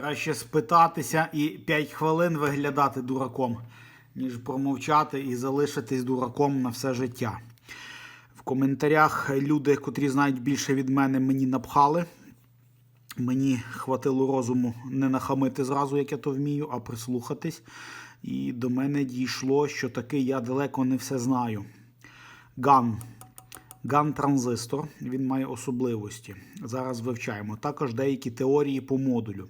Краще спитатися і 5 хвилин виглядати дураком, ніж промовчати і залишитись дураком на все життя. В коментарях люди, котрі знають більше від мене, мені напхали. Мені хватило розуму не нахамити зразу, як я то вмію, а прислухатись. І до мене дійшло, що таки я далеко не все знаю. Ган. Ган-транзистор, він має особливості. Зараз вивчаємо. Також деякі теорії по модулю.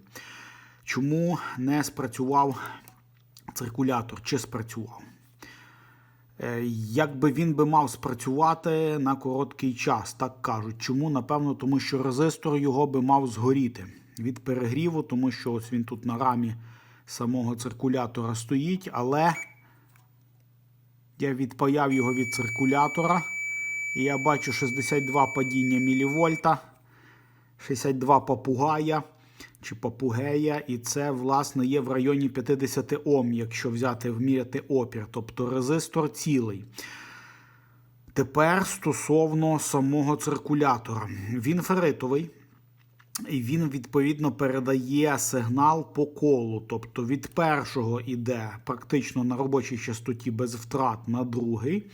Чому не спрацював циркулятор? Чи спрацював? Е, Якби він би мав спрацювати на короткий час, так кажуть. Чому? Напевно, тому що резистор його би мав згоріти від перегріву, тому що ось він тут на рамі самого циркулятора стоїть, але я відпаяв його від циркулятора. І я бачу 62 падіння мілівольта, 62 папугая чи папугея, і це, власне, є в районі 50 Ом, якщо взяти вміряти опір, тобто резистор цілий. Тепер стосовно самого циркулятора. Він ферритовий. І він відповідно передає сигнал по колу. Тобто від першого йде практично на робочій частоті без втрат на другий,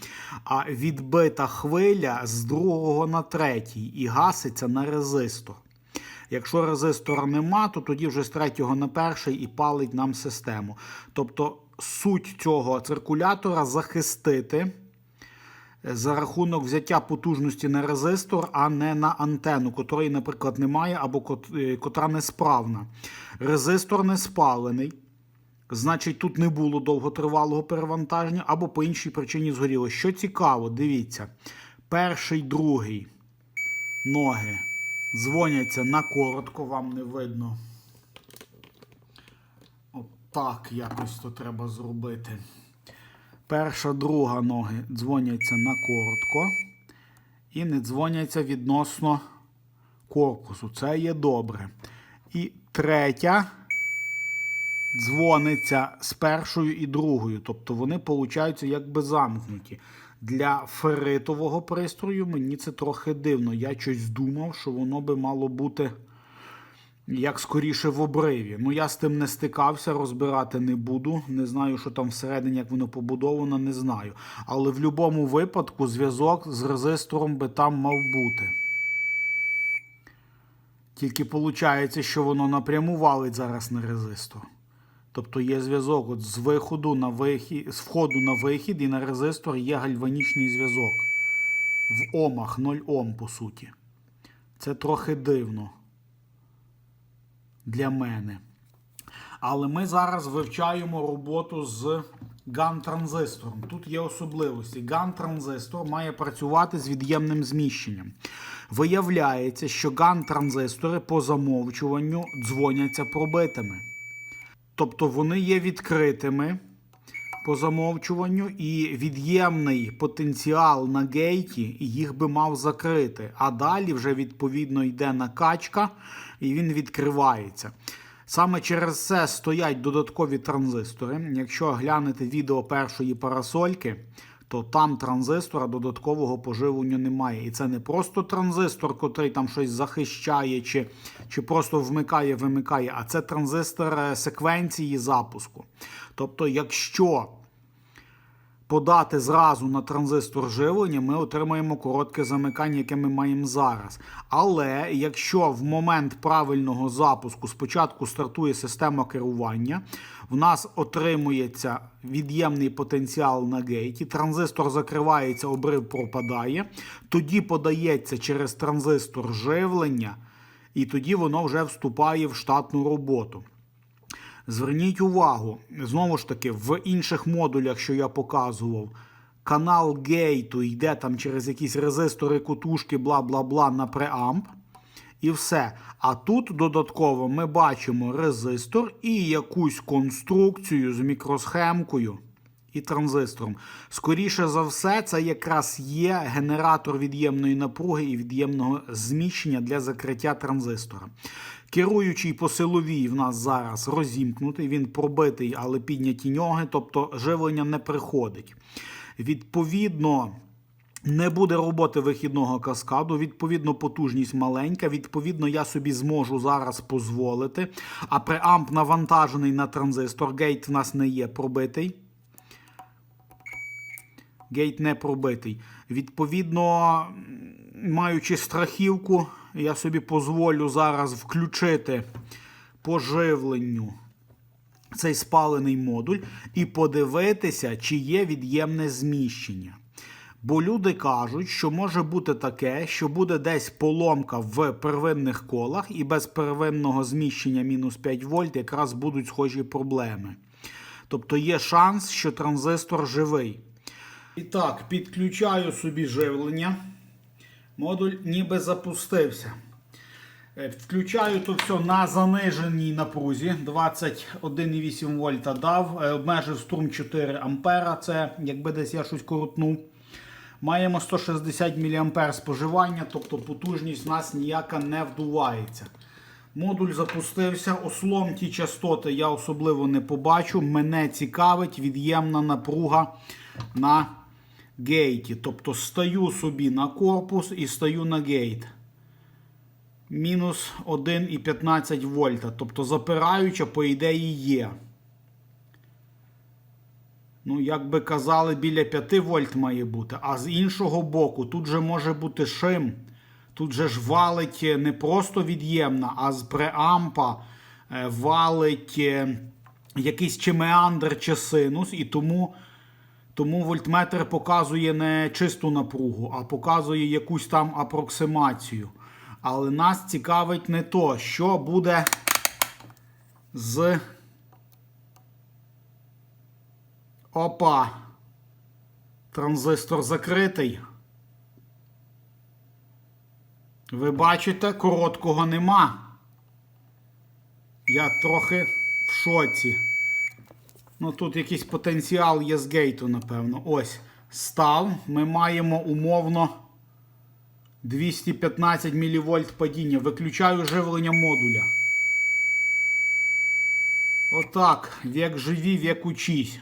а відбита хвиля з другого на третій і гаситься на резистор. Якщо резистора нема, то тоді вже з третього на перший і палить нам систему. Тобто суть цього циркулятора захистити за рахунок взяття потужності на резистор, а не на антенну, котрої, наприклад, немає або е, котра несправна. Резистор не спалений. Значить, тут не було довготривалого перевантаження, або по іншій причині згоріло. Що цікаво, дивіться, перший, другий ноги дзвоняться на коротко, вам не видно. Отак якось то треба зробити. Перша, друга ноги дзвоняться на коротко і не дзвоняться відносно корпусу. Це є добре. І третя дзвониться з першою і другою. Тобто вони получаються якби замкнуті. Для ферритового пристрою мені це трохи дивно. Я щось думав, що воно би мало бути як скоріше в обриві. Ну я з тим не стикався, розбирати не буду. Не знаю, що там всередині, як воно побудовано, не знаю. Але в будь-якому випадку зв'язок з резистором би там мав бути. Тільки виходить, що воно напряму валить зараз на резистор. Тобто є зв'язок от з виходу на вихід, з входу на вихід і на резистор є гальванічний зв'язок. В омах 0 Ом, по суті. Це трохи дивно для мене. Але ми зараз вивчаємо роботу з GAN-транзистором. Тут є особливості. GAN-транзистор має працювати з від'ємним зміщенням. Виявляється, що GAN-транзистори по замовчуванню дзвоняться пробитими. Тобто вони є відкритими по замовчуванню, і від'ємний потенціал на гейті їх би мав закрити. А далі вже відповідно йде накачка, і він відкривається. Саме через це стоять додаткові транзистори. Якщо глянете відео першої парасольки, то там транзистора додаткового поживлення немає. І це не просто транзистор, котрий там щось захищає, чи, чи просто вмикає, вимикає, а це транзистор е, секвенції запуску. Тобто, якщо подати зразу на транзистор живлення, ми отримаємо коротке замикання, яке ми маємо зараз. Але якщо в момент правильного запуску спочатку стартує система керування, в нас отримується від'ємний потенціал на гейті, транзистор закривається, обрив пропадає, тоді подається через транзистор живлення, і тоді воно вже вступає в штатну роботу. Зверніть увагу, знову ж таки, в інших модулях, що я показував, канал гейту йде там через якісь резистори, кутушки, бла бла бла на преамп. І все. А тут додатково ми бачимо резистор і якусь конструкцію з мікросхемкою і транзистором. Скоріше за все, це якраз є генератор від'ємної напруги і від'ємного зміщення для закриття транзистора. Керуючий по силовій в нас зараз розімкнутий, він пробитий, але підняті нього, тобто живлення не приходить. Відповідно, Не буде роботи вихідного каскаду, відповідно, потужність маленька. Відповідно, я собі зможу зараз дозволити. А преамп навантажений на транзистор. Гейт в нас не є пробитий. Гейт не пробитий. Відповідно, маючи страхівку, я собі дозволю зараз включити по живленню цей спалений модуль і подивитися, чи є від'ємне зміщення. Бо люди кажуть, що може бути таке, що буде десь поломка в первинних колах, і без первинного зміщення мінус 5 вольт якраз будуть схожі проблеми. Тобто є шанс, що транзистор живий. І так, підключаю собі живлення. Модуль ніби запустився. Е, Включаю то все на заниженій напрузі. 21,8 вольта дав. Е, Обмежив струм 4 ампера. Це якби десь я щось коротнув. Маємо 160 мА споживання, тобто потужність у нас ніяка не вдувається. Модуль запустився. Ослом ті частоти я особливо не побачу. Мене цікавить від'ємна напруга на гейті. Тобто стаю собі на корпус і стаю на гейт. Мінус 1,15 вольта. Тобто запираюча, по ідеї, є. Ну, як би казали, біля 5 вольт має бути. А з іншого боку, тут же може бути шим. Тут же ж валить не просто від'ємна, а з преампа е, валить е, якийсь чи меандр, чи синус. І тому, тому вольтметр показує не чисту напругу, а показує якусь там апроксимацію. Але нас цікавить не то, що буде з. Опа. Транзистор закритий. Ви бачите, короткого нема. Я трохи в шоці. Ну, тут якийсь потенціал є з гейту, напевно. Ось. Став. Ми маємо умовно 215 мВ падіння. Виключаю живлення модуля. Отак. Вік живі, вік учись.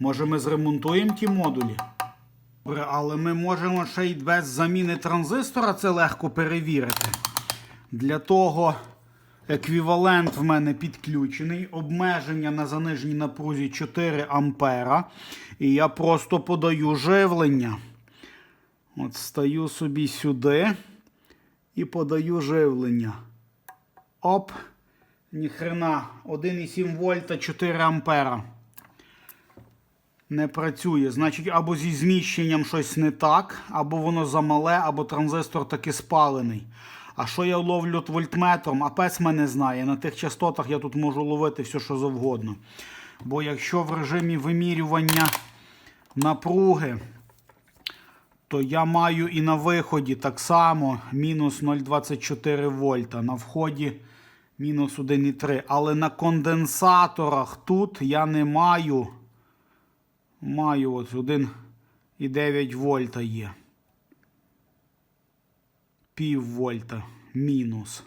Може ми зремонтуємо ті модулі? Добре, але ми можемо ще й без заміни транзистора це легко перевірити. Для того еквівалент в мене підключений. Обмеження на заниженій напрузі 4 ампера. І я просто подаю живлення. От стаю собі сюди і подаю живлення. Оп. Ніхрена. 1,7 вольта 4 ампера не працює. Значить, або зі зміщенням щось не так, або воно замале, або транзистор таки спалений. А що я ловлю вольтметром? А пес мене знає. На тих частотах я тут можу ловити все, що завгодно. Бо якщо в режимі вимірювання напруги, то я маю і на виході так само мінус 0,24 вольта. На вході мінус 1,3. Але на конденсаторах тут я не маю. Маю от 1,9 вольта є. Пів вольта мінус.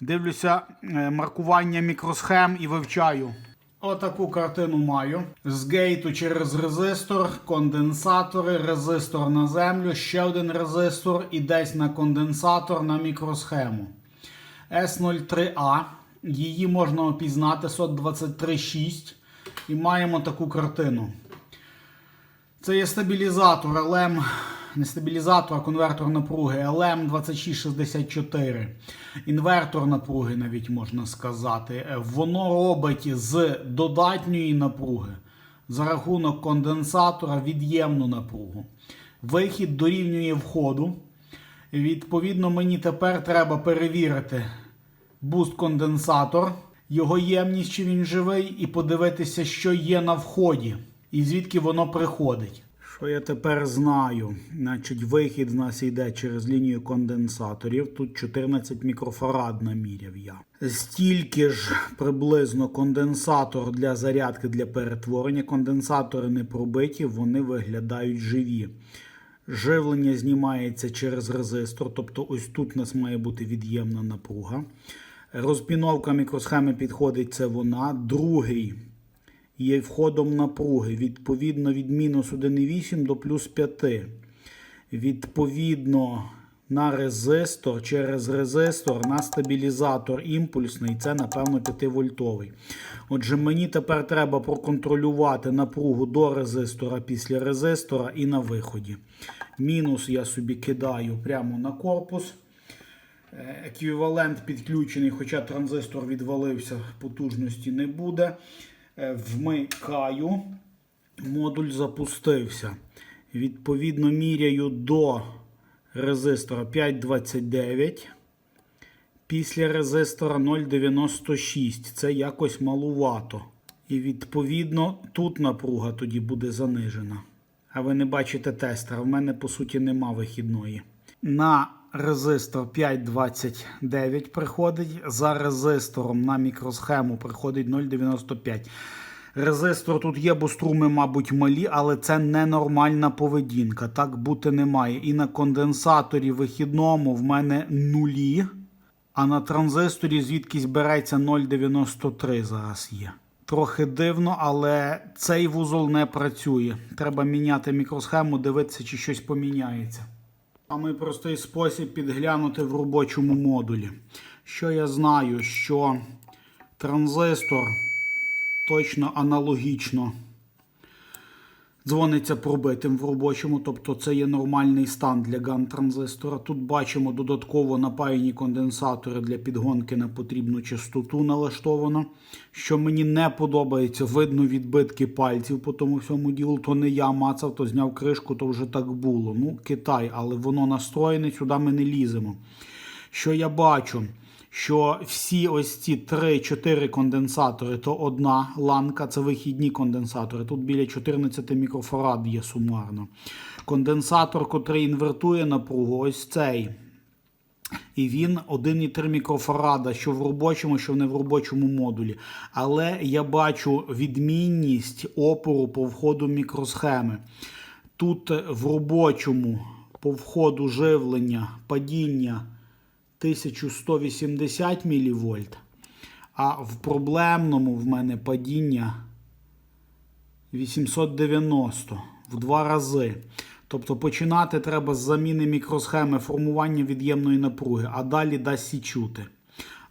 Дивлюся е, маркування мікросхем і вивчаю. Отаку картину маю. З гейту через резистор, конденсатори, резистор на землю, ще один резистор і десь на конденсатор на мікросхему. S03A. Її можна опізнати SOT 236. І маємо таку картину. Це є стабілізатор LM, не стабілізатор, а конвертор напруги LM2664. Інвертор напруги, навіть можна сказати. Воно робить з додатньої напруги за рахунок конденсатора від'ємну напругу. Вихід дорівнює входу. Відповідно, мені тепер треба перевірити буст-конденсатор, його ємність, чи він живий, і подивитися, що є на вході і звідки воно приходить. Що я тепер знаю? Значить, вихід в нас йде через лінію конденсаторів. Тут 14 мікрофарад наміряв я. Стільки ж приблизно конденсатор для зарядки для перетворення. Конденсатори не пробиті, вони виглядають живі. Живлення знімається через резистор, тобто ось тут у нас має бути від'ємна напруга. Розпіновка мікросхеми підходить, це вона. Другий є входом напруги, відповідно від мінус 1,8 до плюс 5. відповідно на резистор, через резистор на стабілізатор імпульсний, це, напевно, 5-вольтовий. Отже, мені тепер треба проконтролювати напругу до резистора після резистора і на виході. Мінус я собі кидаю прямо на корпус. Е, Еквівалент підключений, хоча транзистор відвалився, потужності не буде. Е, Вмикаю, модуль запустився. Відповідно, міряю до резистора 5,29. Після резистора 0,96. Це якось малувато. І відповідно тут напруга тоді буде занижена. А ви не бачите тестера. В мене по суті нема вихідної. На резистор 5,29 приходить. За резистором на мікросхему приходить 0,95. Резистор тут є, бо струми, мабуть, малі, але це ненормальна поведінка. Так бути не має. І на конденсаторі вихідному в мене нулі, а на транзисторі звідкись береться 0,93 зараз є. Трохи дивно, але цей вузол не працює. Треба міняти мікросхему, дивитися, чи щось поміняється. Саме простий спосіб підглянути в робочому модулі. Що я знаю, що транзистор точно аналогічно дзвониться пробитим в робочому, тобто це є нормальний стан для ган-транзистора. Тут бачимо додатково напаяні конденсатори для підгонки на потрібну частоту налаштовано. Що мені не подобається, видно відбитки пальців по тому всьому ділу. То не я мацав, то зняв кришку, то вже так було. Ну, Китай, але воно настроєне, сюди ми не ліземо. Що я бачу? Що всі ось ці 3-4 конденсатори то одна ланка, це вихідні конденсатори. Тут біля 14 мікрофарад є сумарно. Конденсатор, котрий інвертує напругу, ось цей. І він 1,3 мікрофарада, що в робочому, що не в робочому модулі. Але я бачу відмінність опору по входу мікросхеми. Тут в робочому по входу живлення падіння 1180 мВ, а в проблемному в мене падіння 890 в два рази. Тобто починати треба з заміни мікросхеми формування від'ємної напруги, а далі дасть січути.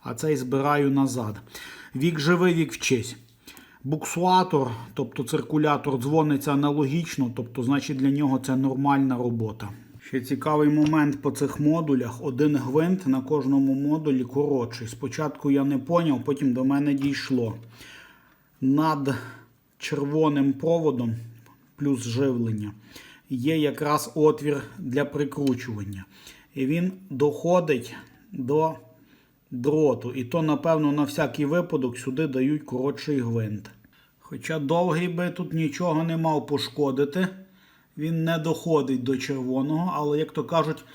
А цей збираю назад. Вік живий, вік вчись. Буксуатор, тобто циркулятор, дзвониться аналогічно, тобто, значить, для нього це нормальна робота. Ще цікавий момент по цих модулях. Один гвинт на кожному модулі коротший. Спочатку я не поняв, потім до мене дійшло. Над червоним проводом плюс живлення є якраз отвір для прикручування. І він доходить до дроту. І то, напевно, на всякий випадок сюди дають коротший гвинт. Хоча довгий би тут нічого не мав пошкодити. Він не доходить до червоного, але, як то кажуть,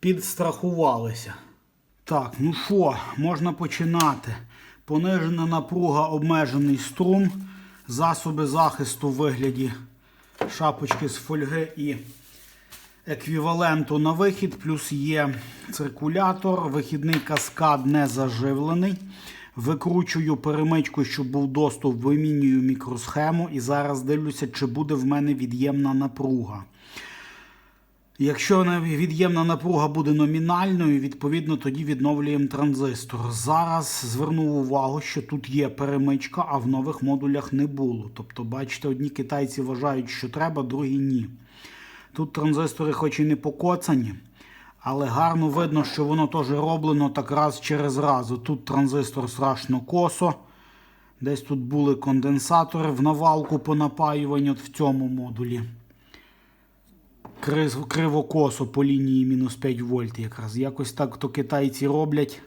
підстрахувалися. Так, ну що, можна починати. Понижена напруга, обмежений струм, засоби захисту в вигляді шапочки з фольги і еквіваленту на вихід, плюс є циркулятор, вихідний каскад не заживлений. Викручую перемичку, щоб був доступ, вимінюю мікросхему і зараз дивлюся, чи буде в мене від'ємна напруга. Якщо від'ємна напруга буде номінальною, відповідно тоді відновлюємо транзистор. Зараз звернув увагу, що тут є перемичка, а в нових модулях не було. Тобто, бачите, одні китайці вважають, що треба, другі ні. Тут транзистори, хоч і не покоцані, але гарно видно, що воно теж роблено так раз через раз. Тут транзистор страшно косо. Десь тут були конденсатори в навалку по напаюванню в цьому модулі. Криво-косо по лінії мінус 5 вольт якраз. Якось так то китайці роблять.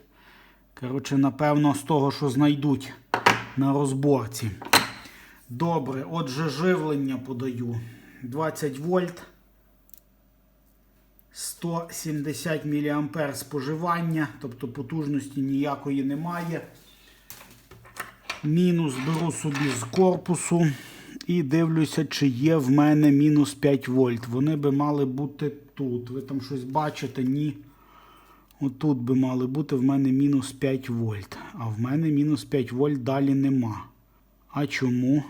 Коротше, напевно, з того, що знайдуть на розборці. Добре, отже, живлення подаю. 20 вольт. 170 мА споживання, тобто потужності ніякої немає. Мінус беру собі з корпусу і дивлюся, чи є в мене мінус 5 вольт. Вони би мали бути тут. Ви там щось бачите? Ні. Отут би мали бути в мене мінус 5 вольт. А в мене мінус 5 вольт далі нема. А чому?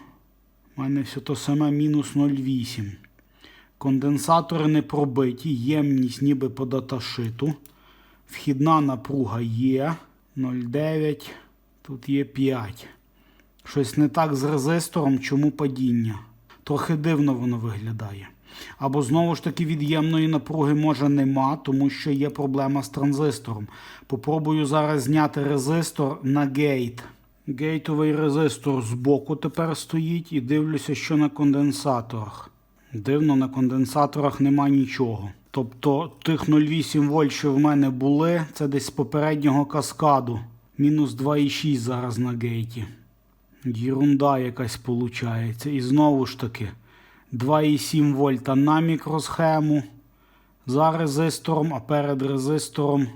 У мене все то саме мінус 0,8. Конденсатори не пробиті, ємність ніби по даташиту. Вхідна напруга є 0,9, тут є 5. Щось не так з резистором, чому падіння. Трохи дивно воно виглядає. Або знову ж таки від'ємної напруги може нема, тому що є проблема з транзистором. Попробую зараз зняти резистор на гейт. Гейтовий резистор збоку тепер стоїть і дивлюся, що на конденсаторах. Дивно, на конденсаторах нема нічого. Тобто тих 0,8 вольт, що в мене були, це десь з попереднього каскаду. Мінус 2,6 зараз на гейті. Єрунда якась виходить. І знову ж таки 2,7 вольта на мікросхему. За резистором, а перед резистором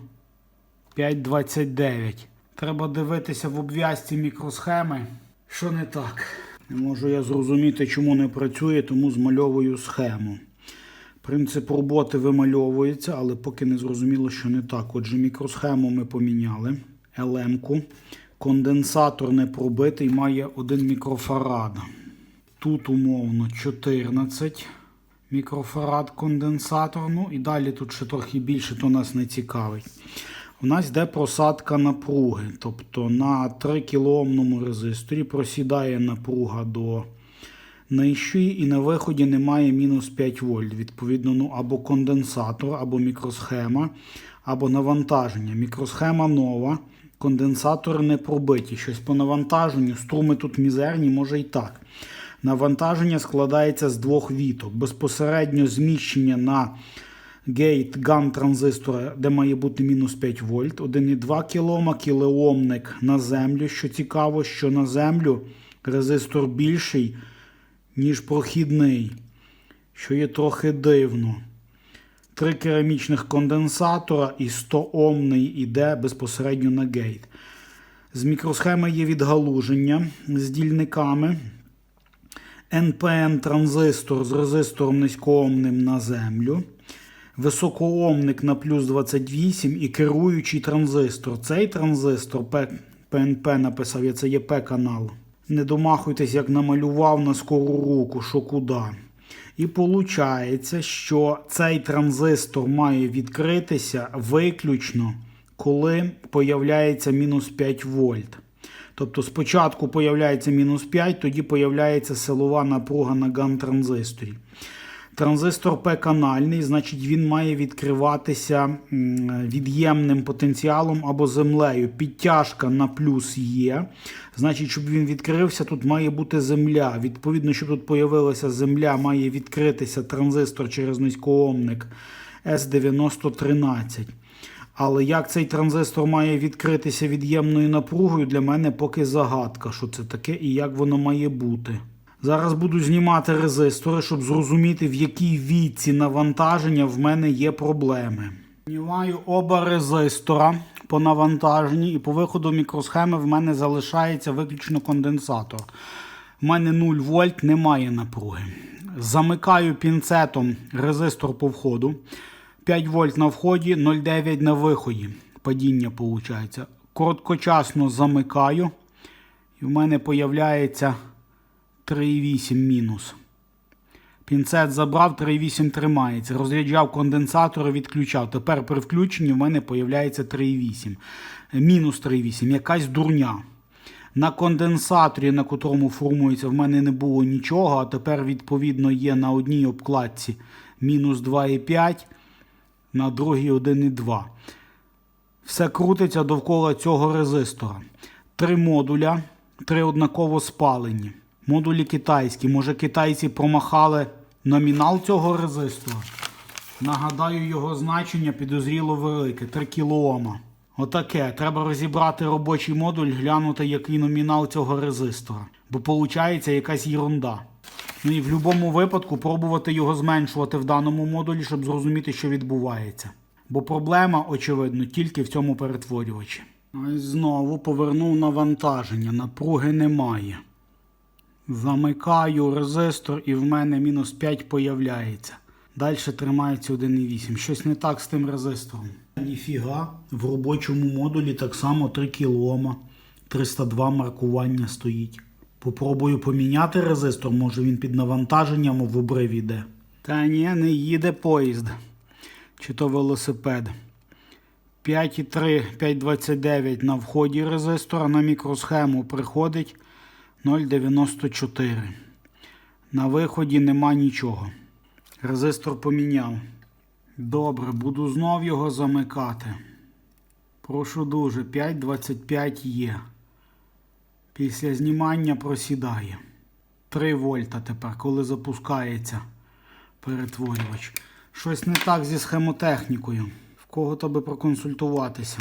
5,29. Треба дивитися в обв'язці мікросхеми. Що не так? Не можу я зрозуміти, чому не працює, тому змальовую схему. Принцип роботи вимальовується, але поки не зрозуміло, що не так. Отже, мікросхему ми поміняли. ЛМ-ку. Конденсатор не пробитий, має 1 мікрофарад. Тут умовно 14 мікрофарад конденсатор. Ну і далі тут ще трохи більше, то нас не цікавить. У нас йде просадка напруги. Тобто на 3 кілоомному резисторі просідає напруга до нижчої, і на виході немає мінус 5 вольт. Відповідно, ну або конденсатор, або мікросхема, або навантаження. Мікросхема нова, конденсатори не пробиті. Щось по навантаженню, струми тут мізерні, може і так. Навантаження складається з двох віток. Безпосередньо зміщення на гейт ган транзистора, де має бути мінус 5 вольт, 1,2 кілома, кілоомник на землю. Що цікаво, що на землю резистор більший, ніж прохідний, що є трохи дивно. Три керамічних конденсатора і 100 омний іде безпосередньо на гейт. З мікросхеми є відгалуження з дільниками. NPN транзистор з резистором низькоомним на землю. Високоомник на плюс 28 і керуючий транзистор. Цей транзистор PNP написав, я це є P-канал. Не домахуйтесь, як намалював на скору руку, що куди. І виходить, що цей транзистор має відкритися виключно, коли появляється мінус 5 вольт. Тобто спочатку появляється мінус 5, тоді появляється силова напруга на ган-транзисторі. Транзистор P-канальний, значить, він має відкриватися від'ємним потенціалом або землею. Підтяжка на плюс є. Значить, щоб він відкрився, тут має бути земля. Відповідно, щоб тут появилася земля, має відкритися транзистор через низькоомник S9013. Але як цей транзистор має відкритися від'ємною напругою, для мене поки загадка, що це таке і як воно має бути. Зараз буду знімати резистори, щоб зрозуміти, в якій віці навантаження в мене є проблеми. Знімаю оба резистора по навантаженні, і по виходу мікросхеми в мене залишається виключно конденсатор. В мене 0 вольт, немає напруги. Замикаю пінцетом резистор по входу. 5 вольт на вході, 0,9 на виході. Падіння виходить. Короткочасно замикаю. І в мене з'являється 3,8 мінус. Пінцет забрав, 3,8 тримається. Розряджав конденсатор, відключав. Тепер при включенні в мене з'являється 3,8. Мінус 3,8. Якась дурня. На конденсаторі, на котрому формується, в мене не було нічого, а тепер, відповідно, є на одній обкладці мінус 2,5, на другій 1,2. Все крутиться довкола цього резистора. Три модуля, три однаково спалені. Модулі китайські. Може китайці промахали номінал цього резистора. Нагадаю, його значення підозріло велике 3 кОм. Отаке. Треба розібрати робочий модуль, глянути, який номінал цього резистора. Бо виходить якась ерунда. Ну і в будь-якому випадку пробувати його зменшувати в даному модулі, щоб зрозуміти, що відбувається. Бо проблема, очевидно, тільки в цьому перетворювачі. Ось знову повернув навантаження. Напруги немає. Замикаю резистор і в мене мінус 5 появляється. Далі тримається 1,8. Щось не так з тим резистором. Ніфіга, в робочому модулі так само 3 кОм. 302 маркування стоїть. Попробую поміняти резистор, може він під навантаженням в обрив іде. Та ні, не їде поїзд. Чи то велосипед. 5,3, 5,29 на вході резистора на мікросхему приходить 0,94. На виході нема нічого. Резистор поміняв. Добре, буду знов його замикати. Прошу дуже, 5,25 є. Після знімання просідає. 3 вольта тепер, коли запускається перетворювач. Щось не так зі схемотехнікою. В кого то би проконсультуватися.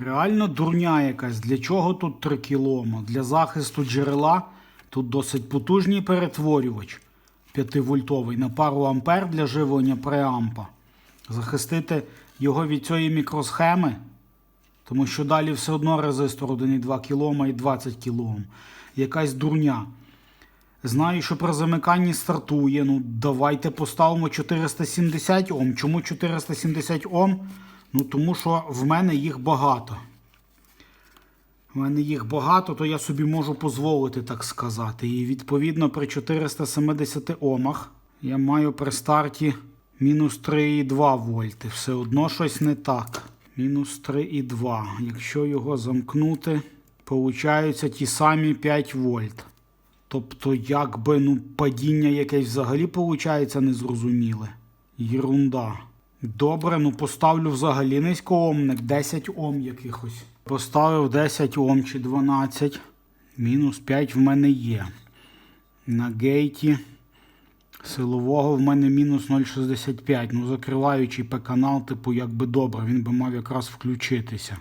Реально дурня якась. Для чого тут 3 кілома? Для захисту джерела тут досить потужний перетворювач 5-вольтовий на пару ампер для живлення преампа. Захистити його від цієї мікросхеми, тому що далі все одно резистор 1,2 кОм і 20 кОм. Якась дурня. Знаю, що при замиканні стартує. Ну, давайте поставимо 470 Ом. Чому 470 Ом? Ну, тому що в мене їх багато. В мене їх багато, то я собі можу дозволити так сказати. І відповідно при 470 Омах я маю при старті мінус 3,2 вольти. Все одно щось не так. Мінус 3,2. Якщо його замкнути, получаються ті самі 5 вольт. Тобто, якби ну, падіння якесь взагалі виходить незрозуміле. Єрунда. Добре, ну поставлю взагалі низькоомник, 10 Ом якихось. Поставив 10 Ом чи 12. Мінус 5 в мене є. На гейті силового в мене мінус 0,65. Ну, закриваючий П-канал, типу, якби добре, він би мав якраз включитися.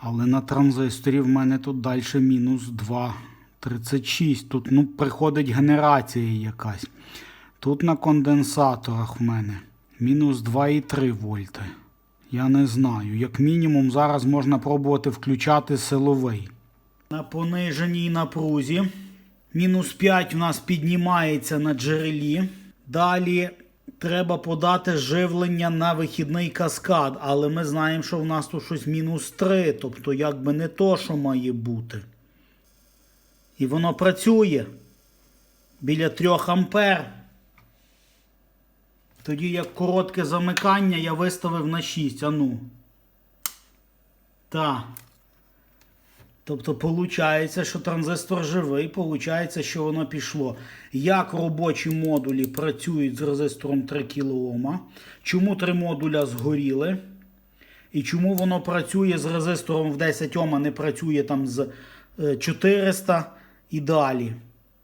Але на транзисторі в мене тут далі мінус 2,36. Тут ну, приходить генерація якась. Тут на конденсаторах в мене мінус 2,3 вольти. Я не знаю. Як мінімум, зараз можна пробувати включати силовий. На пониженій напрузі. Мінус 5 у нас піднімається на джерелі. Далі треба подати живлення на вихідний каскад. Але ми знаємо, що в нас тут щось мінус 3. Тобто, якби не то, що має бути. І воно працює біля 3 ампер. Тоді як коротке замикання я виставив на 6. А ну. Тобто, виходить, що транзистор живий, виходить, що воно пішло. Як робочі модулі працюють з резистором 3 кОм? Чому три модуля згоріли? І чому воно працює з резистором в 10 Ом, а не працює там з е, 400 і далі?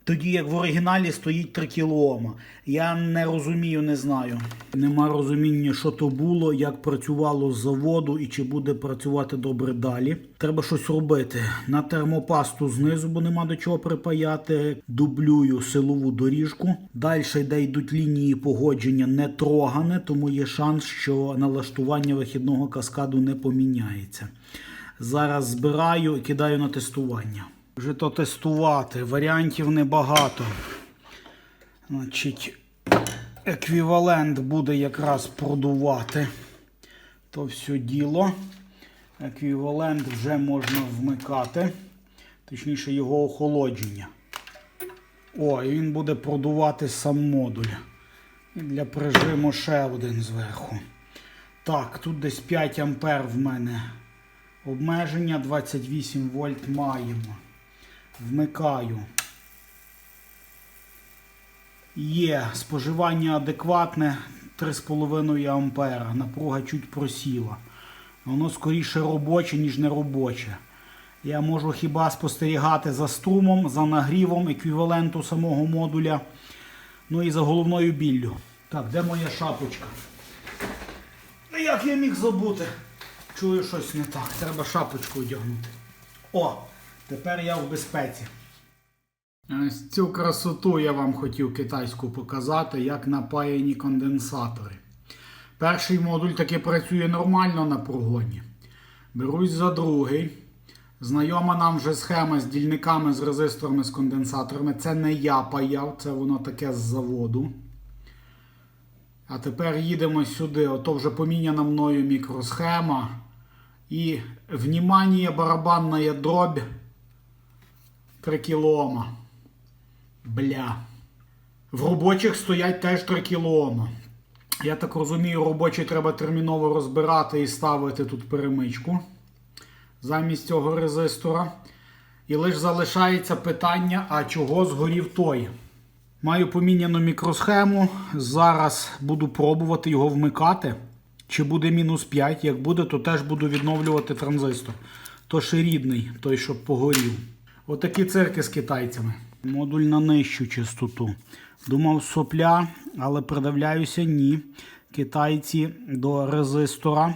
Тоді як в оригіналі стоїть 3 кОм. Я не розумію, не знаю. Нема розуміння, що то було, як працювало з заводу і чи буде працювати добре далі. Треба щось робити. На термопасту знизу, бо нема до чого припаяти. Дублюю силову доріжку. Далі йде йдуть лінії погодження не трогане, тому є шанс, що налаштування вихідного каскаду не поміняється. Зараз збираю і кидаю на тестування. Вже то тестувати, варіантів небагато. Значить, еквівалент буде якраз продувати то все діло. Еквівалент вже можна вмикати, точніше його охолодження. О, і він буде продувати сам модуль. І для прижиму ще один зверху. Так, тут десь 5 ампер в мене обмеження, 28 вольт маємо. Вмикаю. Є споживання адекватне 3,5 ампера. Напруга чуть просіла. Воно скоріше робоче, ніж не робоче. Я можу хіба спостерігати за струмом, за нагрівом еквіваленту самого модуля. Ну і за головною біллю. Так, де моя шапочка? Ну, Як я міг забути? Чую щось не так. Треба шапочку одягнути. О! Тепер я в безпеці. Ось цю красоту я вам хотів китайську показати, як напаяні конденсатори. Перший модуль таки працює нормально на прогоні. Берусь за другий. Знайома нам вже схема з дільниками, з резисторами, з конденсаторами. Це не я паяв, це воно таке з заводу. А тепер їдемо сюди. Ото вже поміняна мною мікросхема. І внімання барабанна дробь 3 кілома. Бля. В робочих стоять теж 3 кілоома. Я так розумію, робочі треба терміново розбирати і ставити тут перемичку замість цього резистора. І лише залишається питання, а чого згорів той. Маю поміняну мікросхему. Зараз буду пробувати його вмикати. Чи буде мінус 5. Як буде, то теж буду відновлювати транзистор. То ще рідний, той, що погорів. Отакі цирки з китайцями. Модуль на нижчу частоту. Думав сопля, але придивляюся, ні. Китайці до резистора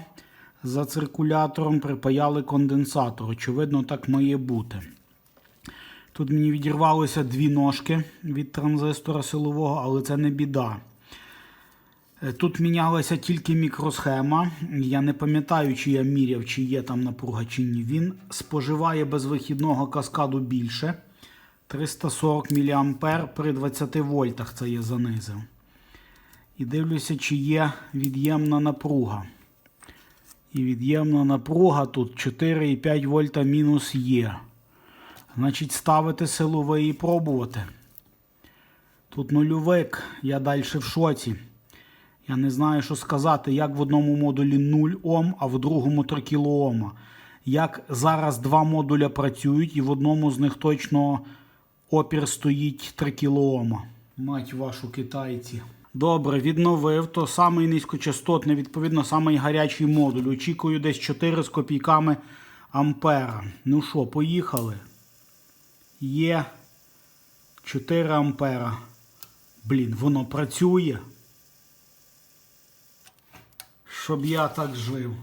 за циркулятором припаяли конденсатор. Очевидно, так має бути. Тут мені відірвалося дві ножки від транзистора силового, але це не біда. Е, Тут мінялася тільки мікросхема. Я не пам'ятаю, чи я міряв, чи є там напруга, чи ні. Він споживає без вихідного каскаду більше. 340 мА при 20 вольтах це я занизив. І дивлюся, чи є від'ємна напруга. І від'ємна напруга тут 4,5 вольта мінус є. Значить, ставити силовий і пробувати. Тут нульовик, я далі в шоці. Я не знаю, що сказати, як в одному модулі 0 Ом, а в другому 3 кОм. Як зараз два модуля працюють, і в одному з них точно опір стоїть 3 кОм. Мать вашу китайці. Добре, відновив. То самий низькочастотний, відповідно, самий гарячий модуль. Очікую десь 4 з копійками ампера. Ну що, поїхали. Є 4 ампера. Блін, воно працює. Щоб я так жив.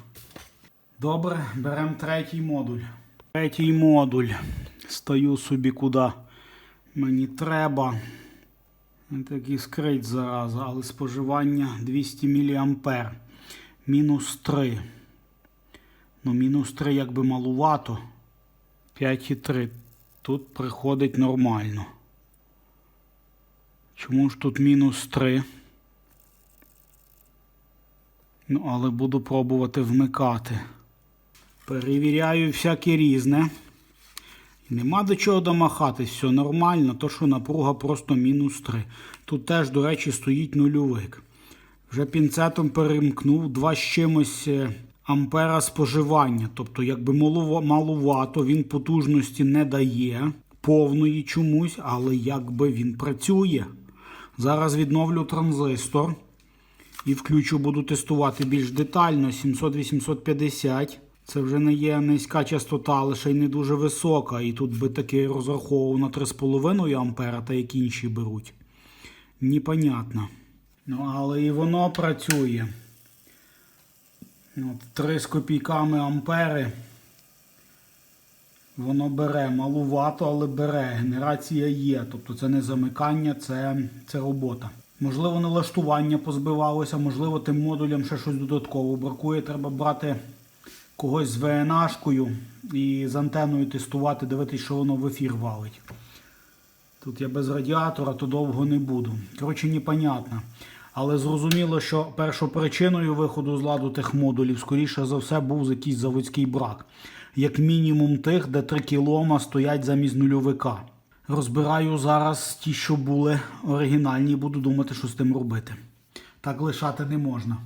Добре, беремо третій модуль. Третій модуль. Стою собі куди мені треба. Так іскрить зараза, але споживання 200 мА. Мінус 3. Ну, мінус 3 якби малувато. 5,3. Тут приходить нормально. Чому ж тут мінус 3? Ну, але буду пробувати вмикати. Перевіряю всяке різне. Нема до чого домахатись, все нормально, то що напруга просто мінус 3. Тут теж, до речі, стоїть нульовик. Вже пінцетом перемкнув 2 з чимось е, ампера споживання. Тобто, якби малува- малувато, він потужності не дає повної чомусь, але якби він працює. Зараз відновлю транзистор і включу, буду тестувати більш детально. 700-850. Це вже не є низька частота, але ще й не дуже висока. І тут би таки розраховував на 3,5 ампера, та як інші беруть. Непонятно. Ну, але і воно працює. От, 3 з копійками ампери. Воно бере малувато, але бере. Генерація є. Тобто це не замикання, це, це робота. Можливо, налаштування позбивалося, можливо, тим модулям ще щось додатково бракує. Треба брати когось з ВНАшкою і з антеною тестувати, дивитися, що воно в ефір валить. Тут я без радіатора, то довго не буду. Коротше, непонятно. Але зрозуміло, що першопричиною виходу з ладу тих модулів, скоріше за все, був якийсь заводський брак. Як мінімум тих, де 3 кілома стоять замість нульовика. Розбираю зараз ті, що були оригінальні, буду думати, що з тим робити. Так лишати не можна.